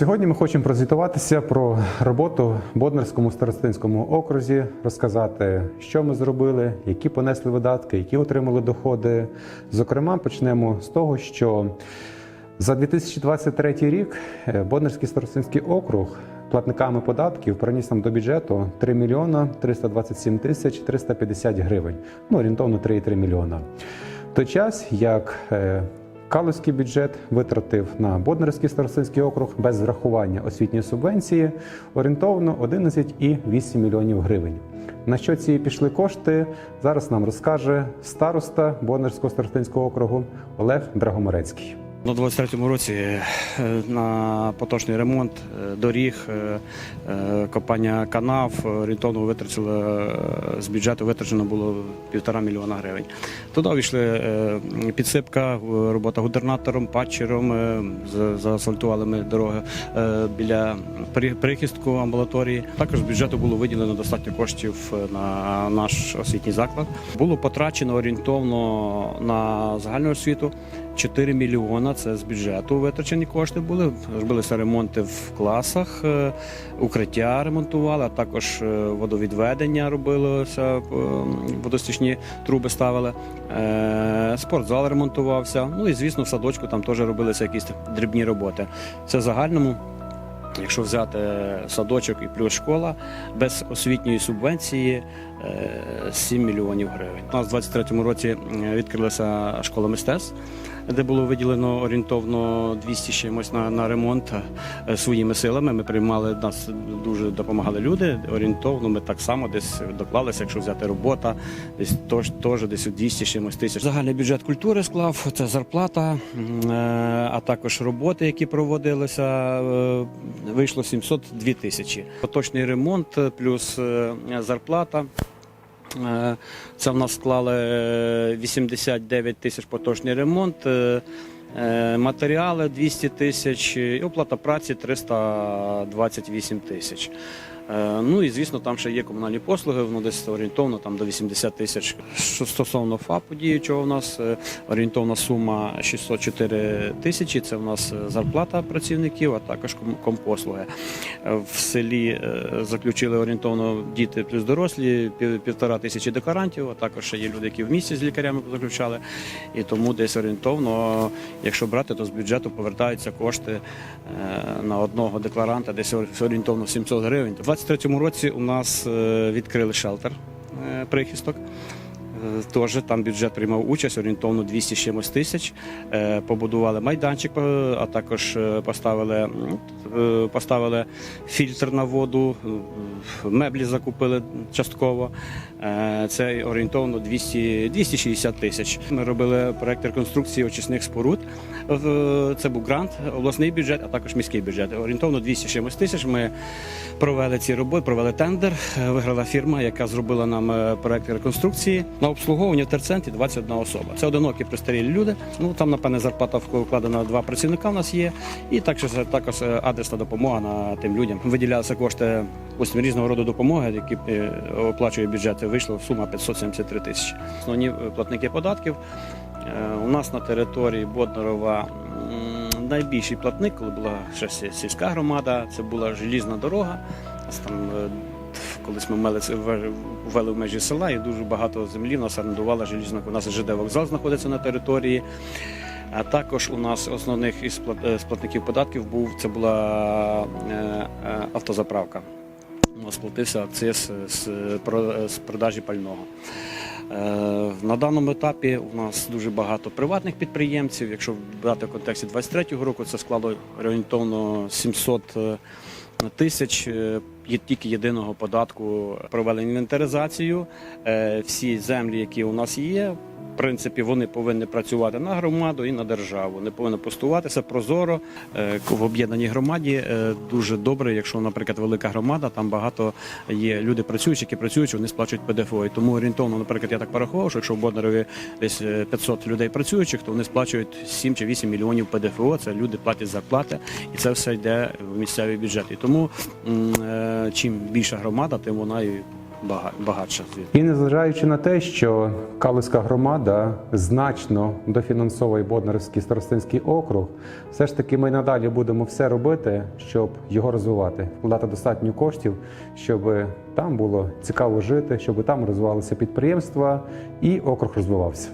Сьогодні ми хочемо прозвітуватися про роботу в Боднерському старостинському окрузі, розказати, що ми зробили, які понесли видатки, які отримали доходи. Зокрема, почнемо з того, що за 2023 рік е, Боднерський старостинський округ платниками податків приніс нам до бюджету 3 мільйона 327 тисяч 350 гривень, ну орієнтовно 3,3 мільйона. В той час як е, Калузький бюджет витратив на Боднерський старостинський округ без врахування освітньої субвенції орієнтовно 11,8 мільйонів гривень. На що ці пішли кошти? Зараз нам розкаже староста Боднерського старостинського округу Олег Драгоморецький. На 23-му році е, на поточний ремонт е, доріг, е, копання канав орієнтовно витратили е, з бюджету витрачено було півтора мільйона гривень. Туди війшли е, підсипка, робота губернатором, патчером, заасфальтували ми дороги біля прихистку амбулаторії. Також з бюджету було виділено достатньо коштів на наш освітній заклад. Було потрачено орієнтовно на загальну освіту 4 мільйона. Це з бюджету витрачені кошти були. Робилися ремонти в класах, е, укриття ремонтували, а також е, водовідведення робилося, е, водостічні труби ставили. Спортзал ремонтувався. Ну і звісно, в садочку там теж робилися якісь дрібні роботи. Це в загальному. Якщо взяти садочок і плюс школа без освітньої субвенції е, 7 мільйонів гривень. У нас у 23-му році відкрилася школа мистецтв, де було виділено орієнтовно 200 з чимось на, на ремонт е, своїми силами. Ми приймали нас дуже допомагали люди. Орієнтовно ми так само десь доклалися, якщо взяти робота, десь тож теж десь у 200 з чимось тисяч. Загальний бюджет культури склав це зарплата, е, а також роботи, які проводилися. е, Вийшло 702 тисячі. Поточний ремонт плюс зарплата. Е, Це в нас склали е, 89 тисяч поточний ремонт, е, е, матеріали 200 тисяч і оплата праці 328 тисяч. Е, Ну і звісно, там ще є комунальні послуги, воно десь орієнтовно там до 80 тисяч. Що стосовно ФАПу діючого, у нас е, орієнтовна сума 604 тисячі. Це у нас е, зарплата працівників, а також компослуги. В селі заключили орієнтовно діти плюс дорослі, півтора тисячі декларантів, а також ще є люди, які в місті з лікарями заключали. І тому десь орієнтовно, якщо брати, то з бюджету повертаються кошти на одного декларанта, десь орієнтовно 700 гривень. У 23-му році у нас е, відкрили шелтер е, прихисток. Е, Теж там бюджет приймав участь орієнтовно 200 з чимось тисяч. Е, Побудували майданчик, е, а також поставили, поставили фільтр на воду, меблі закупили частково. Це орієнтовно 200, 260 тисяч. Ми робили проект реконструкції очисних споруд. Це був грант, обласний бюджет, а також міський бюджет. Орієнтовно 200 з чимось тисяч. Ми провели ці роботи, провели тендер. Виграла фірма, яка зробила нам проект реконструкції. На обслуговування в терцентрі 21 особа. Це одинокі пристарілі люди. Ну там, напевне, зарплата вкладена два працівника. У нас є, і також також е, адресна допомога на тим людям. Виділялися кошти ось різного роду допомоги, які е, оплачує бюджет. Вийшла сума 573 тисячі. Основні е, платники податків. Е, У нас на території Боднарова найбільший платник, коли була ще сільська громада, це була желізна дорога. Там, е, колись ми мали ввели в межі села, і дуже багато землі нас орендувала желізна. У нас ЖД вокзал знаходиться на території. А також у нас основних із е, платників податків був це була е, е, автозаправка. У нас платився акциз з, продажі пального. На даному етапі у нас дуже багато приватних підприємців. Якщо брати в контексті 23-го року, це склало орієнтовно 700 е, тисяч. Е, Є тільки єдиного податку провели інвентаризацію. Е, Всі землі, які у нас є, принципі, вони повинні працювати на громаду і на державу. Не повинно постуватися прозоро Е, в об'єднаній громаді. е, Дуже добре, якщо, наприклад, велика громада, там багато є люди працюючі, які працюють, вони сплачують ПДФО. І тому орієнтовно, наприклад, я так порахував, що якщо в Боднарові десь е, 500 людей працюючих, то вони сплачують 7 чи 8 мільйонів ПДФО. Це люди платять зарплати, і це все йде в місцевий бюджет. І тому е, чим більша громада, тим вона і багатша. І незважаючи на те, що Калицька громада значно дофінансовує Боднарський старостинський округ, все ж таки ми надалі будемо все робити, щоб його розвивати, вкладати достатньо коштів, щоб там було цікаво жити, щоб там розвивалися підприємства і округ розвивався.